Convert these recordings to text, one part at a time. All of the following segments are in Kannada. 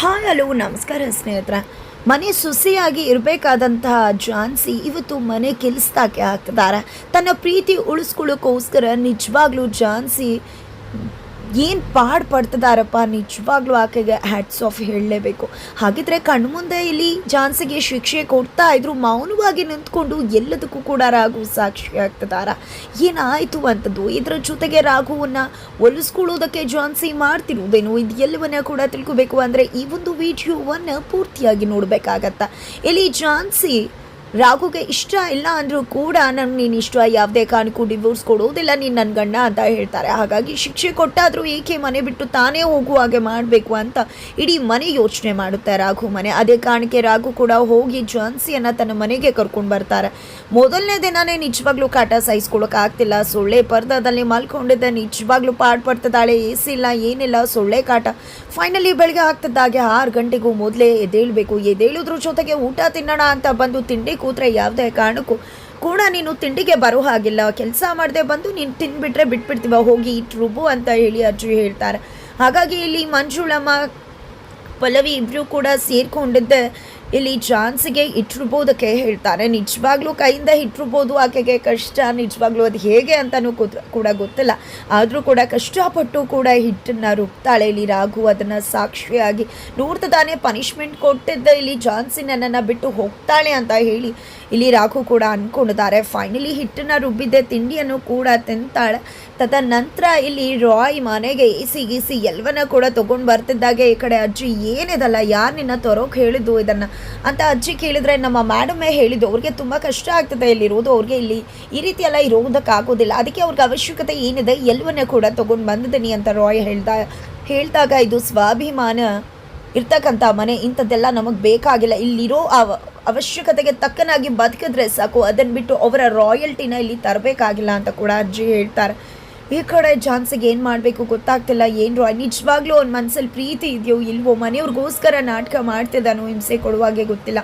ಹಾಯ್ ಹಲೋ, ನಮಸ್ಕಾರ ಸ್ನೇಹಿತರ. ಮನೆ ಸುಸಿಯಾಗಿ ಇರಬೇಕಾದಂತಹ ಜಾನ್ಸಿ ಇವತ್ತು ಮನೆ ಕೆಲಸದಾಕೆ ಹಾಕ್ತಿದ್ದಾರೆ ತನ್ನ ಪ್ರೀತಿ ಉಳಿಸ್ಕೊಳ್ಳೋಕ್ಕೋಸ್ಕರ ನಿಜವಾಗ್ಲೂ ಜಾನ್ಸಿ ಏನು ಪಾಡ್ ಪಡ್ತಿದಾರಪ್ಪ ನಿಜವಾಗ್ಲೂ ಆಕೆಗೆ ಹ್ಯಾಟ್ಸ್ ಆಫ್ ಹೇಳಲೇಬೇಕು. ಹಾಗಿದ್ರೆ ಕಣ್ಮುಂದೆ ಇಲ್ಲಿ ಜಾನ್ಸಿಗೆ ಶಿಕ್ಷೆ ಕೊಡ್ತಾ ಇದ್ರು, ಮೌನವಾಗಿ ನಿಂತ್ಕೊಂಡು ಎಲ್ಲದಕ್ಕೂ ಕೂಡ ರಾಘು ಸಾಕ್ಷಿ ಆಗ್ತದಾರ. ಏನಾಯಿತು ಅಂತದ್ದು? ಇದರ ಜೊತೆಗೆ ರಾಘುವನ್ನ ಒಲಿಸ್ಕೊಳ್ಳೋದಕ್ಕೆ ಜಾನ್ಸಿ ಮಾಡ್ತಿರುವುದೇನು ಇದು ಎಲ್ಲವನ್ನ ಕೂಡ ತಿಳ್ಕೊಬೇಕು ಅಂದರೆ ಈ ಒಂದು ವಿಡಿಯೋವನ್ನು ಪೂರ್ತಿಯಾಗಿ ನೋಡಬೇಕಾಗತ್ತ? ಇಲ್ಲಿ ಜಾನ್ಸಿ ರಾಘುಗೆ ಇಷ್ಟ ಇಲ್ಲ ಅಂದರೂ ಕೂಡ ನನ್ಗೆ ನೀನು ಇಷ್ಟ, ಯಾವುದೇ ಕಾರಣಕ್ಕೂ ಡಿವೋರ್ಸ್ ಕೊಡೋದಿಲ್ಲ, ನೀನು ನನ್ನ ಗಂಡ ಅಂತ ಹೇಳ್ತಾರೆ. ಹಾಗಾಗಿ ಶಿಕ್ಷೆ ಕೊಟ್ಟಾದರೂ ಏಕೆ ಮನೆ ಬಿಟ್ಟು ತಾನೇ ಹೋಗುವ ಹಾಗೆ ಮಾಡಬೇಕು ಅಂತ ಇಡೀ ಮನೆ ಯೋಚನೆ ಮಾಡುತ್ತೆ ರಾಘು ಮನೆ. ಅದೇ ಕಾರಣಕ್ಕೆ ರಾಘು ಕೂಡ ಹೋಗಿ ಜಾನ್ಸಿಯನ್ನು ತನ್ನ ಮನೆಗೆ ಕರ್ಕೊಂಡು ಬರ್ತಾರೆ. ಮೊದಲನೇ ದಿನನೇ ನಿಜವಾಗ್ಲೂ ಕಾಟ ಸಹಿಸ್ಕೊಳಕ್ಕೆ ಆಗ್ತಿಲ್ಲ. ಸೊಳ್ಳೆ ಪರ್ದದಲ್ಲಿ ಮಲ್ಕೊಂಡಿದ್ದೆ, ನಿಜವಾಗ್ಲೂ ಪಾಡ್ ಪಡ್ತದಾಳೆ ಎ ಸಿ ಇಲ್ಲ, ಏನಿಲ್ಲ, ಸೊಳ್ಳೆ ಕಾಟ. ಫೈನಲಿ ಬೆಳಗ್ಗೆ ಆಗ್ತದಾಗೆ ಆರು ಗಂಟೆಗೂ ಮೊದಲೇ ಎದ್ದೇಳಬೇಕು. ಎದ್ದೇಳಿದ್ರ ಜೊತೆಗೆ ಊಟ ತಿನ್ನೋಣ ಅಂತ ಬಂದು ತಿಂಡಿ ಕೂತ್ರೆ ಯಾವುದೇ ಕಾರಣಕ್ಕೂ ಕೂಡ ನೀನು ತಿಂಡಿಗೆ ಬರೋ ಹಾಗಿಲ್ಲ. ಕೆಲಸ ಮಾಡದೆ ಬಂದು ನೀನು ತಿನ್ಬಿಟ್ರೆ ಬಿಟ್ಬಿಡ್ತೀವ, ಹೋಗಿ ಇಟ್ಟು ಅಂತ ಹೇಳಿ ಅಜ್ಜಿ ಹೇಳ್ತಾರೆ. ಹಾಗಾಗಿ ಇಲ್ಲಿ ಮಂಜುಳಮ್ಮ, ಪಲ್ಲವಿ ಇಬ್ಬರು ಕೂಡ ಸೇರ್ಕೊಂಡಿದ್ದೆ. ಇಲ್ಲಿ ಜಾನ್ಸಿಗೆ ಇಟ್ಟಿರ್ಬೋದಕ್ಕೆ ಹೇಳ್ತಾರೆ. ನಿಜವಾಗ್ಲೂ ಕೈಯಿಂದ ಇಟ್ಟಿರ್ಬೋದು, ಆಕೆಗೆ ಕಷ್ಟ, ನಿಜವಾಗ್ಲೂ ಅದು ಹೇಗೆ ಅಂತಲೂ ಕೂಡ ಗೊತ್ತಿಲ್ಲ. ಆದರೂ ಕೂಡ ಕಷ್ಟಪಟ್ಟು ಕೂಡ ಹಿಟ್ಟನ್ನು ರುಬ್ತಾಳೆ. ಇಲ್ಲಿ ರಾಘು ಅದನ್ನು ಸಾಕ್ಷಿಯಾಗಿ ನೋಡ್ತದಾನೆ ಪನಿಷ್ಮೆಂಟ್ ಕೊಟ್ಟಿದ್ದ ಇಲ್ಲಿ ಜಾನ್ಸಿ ನನ್ನನ್ನು ಬಿಟ್ಟು ಹೋಗ್ತಾಳೆ ಅಂತ ಹೇಳಿ ಇಲ್ಲಿ ರಾಘು ಕೂಡ ಅಂದ್ಕೊಂಡಿದ್ದಾರೆ ಫೈನಲಿ ಹಿಟ್ಟನ್ನು ರುಬ್ಬಿದ್ದೆ, ತಿಂಡಿಯನ್ನು ಕೂಡ ತಿಂತಾಳೆ. ತದನಂತರ ಇಲ್ಲಿ ರಾಯ್ ಮನೆಗೆ ಇಸಿ ಗೀಸಿ ಎಲ್ಲವನ್ನ ಕೂಡ ತಗೊಂಡು ಬರ್ತಿದ್ದಾಗೆ. ಈ ಕಡೆ ಅಜ್ಜಿ ಏನಿದಲ್ಲ, ಯಾರು ನಿನ್ನ ತರೋಕೆ ಹೇಳಿದ್ದು ಇದನ್ನು? ಅಂತ ಅಜ್ಜಿ ಕೇಳಿದ್ರೆ ನಮ್ಮ ಮ್ಯಾಡಮೇ ಹೇಳಿದ್ದು, ಅವ್ರಿಗೆ ತುಂಬ ಕಷ್ಟ ಆಗ್ತದೆ ಇಲ್ಲಿರೋದು. ಅವ್ರಿಗೆ ಇಲ್ಲಿ ಈ ರೀತಿ ಎಲ್ಲ ಇರೋದಕ್ಕಾಗೋದಿಲ್ಲ ಅದಕ್ಕೆ ಅವ್ರಿಗೆ ಅವಶ್ಯಕತೆ ಏನಿದೆ ಎಲ್ಲವನ್ನ ಕೂಡ ತೊಗೊಂಡು ಬಂದಿದ್ದೀನಿ ಅಂತ ರಾಯ್ ಹೇಳ್ದ, ಹೇಳ್ದಾಗ ಇದು ಸ್ವಾಭಿಮಾನ ಇರ್ತಕ್ಕಂಥ ಮನೆ. ಇಂಥದ್ದೆಲ್ಲ ನಮಗೆ ಬೇಕಾಗಿಲ್ಲ. ಇಲ್ಲಿರೋ ಅವ, ಅವಶ್ಯಕತೆಗೆ ತಕ್ಕನಾಗಿ ಬದುಕಿದ್ರೆ ಸಾಕು. ಅದನ್ನು ಬಿಟ್ಟು ಅವರ ರಾಯಲ್ಟಿನ ಇಲ್ಲಿ ತರಬೇಕಾಗಿಲ್ಲ ಅಂತ ಕೂಡ ಅಜ್ಜಿ ಹೇಳ್ತಾರೆ. ಈ ಕಡೆ ಜಾನ್ಸಿಗೆ ಏನು ಮಾಡಬೇಕು ಗೊತ್ತಾಗ್ತಿಲ್ಲ. ಏನು ನಿಜವಾಗ್ಲೂ ಅವ್ನ ಮನಸ್ಸಲ್ಲಿ ಪ್ರೀತಿ ಇದೆಯೋ ಇಲ್ವೋ, ಮನೆಯವ್ರಿಗೋಸ್ಕರ ನಾಟಕ ಮಾಡ್ತಿದ್ದಾನೋ ಹಿಂಸೆ ಕೊಡುವಾಗೆ ಗೊತ್ತಿಲ್ಲ.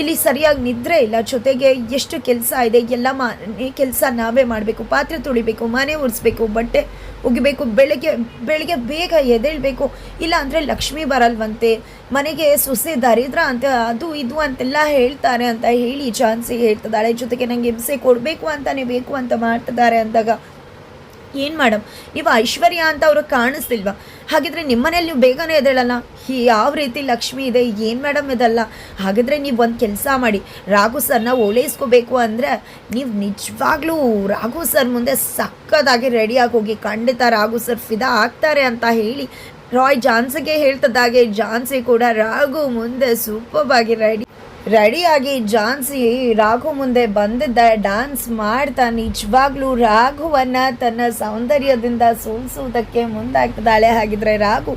ಇಲ್ಲಿ ಸರಿಯಾಗಿ ನಿದ್ರೆ ಇಲ್ಲ. ಜೊತೆಗೆ ಎಷ್ಟು ಕೆಲಸ ಇದೆ, ಎಲ್ಲ ಮನೆ ಕೆಲಸ ನಾವೇ ಮಾಡಬೇಕು. ಪಾತ್ರೆ ತೊಳಿಬೇಕು, ಮನೆ ಒರೆಸ್ಬೇಕು ಬಟ್ಟೆ ಒಗಿಬೇಕು ಬೆಳಗ್ಗೆ ಬೆಳಗ್ಗೆ ಬೇಗ ಎದ್ದೇಳಬೇಕು. ಇಲ್ಲ ಅಂದರೆ ಲಕ್ಷ್ಮಿ ಬರಲ್ವಂತೆ, ಮನೆಗೆ ಸೊಸೆ ದರಿದ್ರ ಅಂತ, ಅದು ಇದು ಅಂತೆಲ್ಲ ಹೇಳ್ತಾರೆ ಅಂತ ಹೇಳಿ ಜಾನ್ಸಿ ಹೇಳ್ತಿದ್ದಾಳೆ. ಜೊತೆಗೆ ನನಗೆ ಹಿಂಸೆ ಕೊಡಬೇಕು ಅಂತಲೇ ಬೇಕು ಅಂತ ಮಾಡ್ತಿದ್ದಾರೆ ಅಂದಾಗ ಏನು ಮಾಡಮ್? ನೀವು ಐಶ್ವರ್ಯ ಅಂತ ಅವ್ರಿಗೆ ಕಾಣಿಸ್ತಿಲ್ವಾ? ಹಾಗಿದ್ರೆ ನಿಮ್ಮನೇಲಿ ನೀವು ಬೇಗನೆ ಎದ್ದೇಳಲ್ಲ? ಯಾವ ರೀತಿ ಲಕ್ಷ್ಮಿ ಇದೆ, ಏನು ಮೇಡಮ್ ಇದಲ್ಲ? ಹಾಗಿದ್ರೆ ನೀವು ಒಂದು ಕೆಲಸ ಮಾಡಿ, ರಾಘು ಸರ್ನ ಓಲೈಸ್ಕೋಬೇಕು ಅಂದರೆ ನೀವು ನಿಜವಾಗ್ಲೂ ರಾಘು ಸರ್ ಮುಂದೆ ಸಕ್ಕದಾಗಿ ರೆಡಿಯಾಗಿ ಹೋಗಿ, ಖಂಡಿತ ರಾಘು ಸರ್ ಫಿದಾ ಆಗ್ತಾರೆ ಅಂತ ಹೇಳಿ, ರಾಯ್ ಜಾನ್ಸಿಗೆ ಹೇಳ್ತದಾಗೆ ಜಾನ್ಸಿ ಕೂಡ ರಾಘು ಮುಂದೆ ಸೂಪರ್ ಆಗಿ ರೆಡಿ ರೆಡಿಯಾಗಿ ಜಾನ್ಸಿ ರಾಘು ಮುಂದೆ ಬಂದಿದ್ದ ಡ್ಯಾನ್ಸ್ ಮಾಡ್ತಾ ನಿಜವಾಗ್ಲೂ ರಾಘುವನ್ನ ತನ್ನ ಸೌಂದರ್ಯದಿಂದ ಸೋಲಿಸುವುದಕ್ಕೆ ಮುಂದಾಗ್ತಿದ್ದಾಳೆ. ಹಾಗಿದ್ರೆ ರಾಘು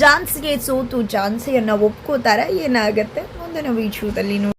ಜಾನ್ಸಿಗೆ ಸೋತು ಜಾನ್ಸಿಯನ್ನ ಒಪ್ಕೋತಾರೆ? ಏನಾಗುತ್ತೆ? ಮುಂದಿನ ವಿಡಿಯೋದಲ್ಲಿ ನೋಡಿ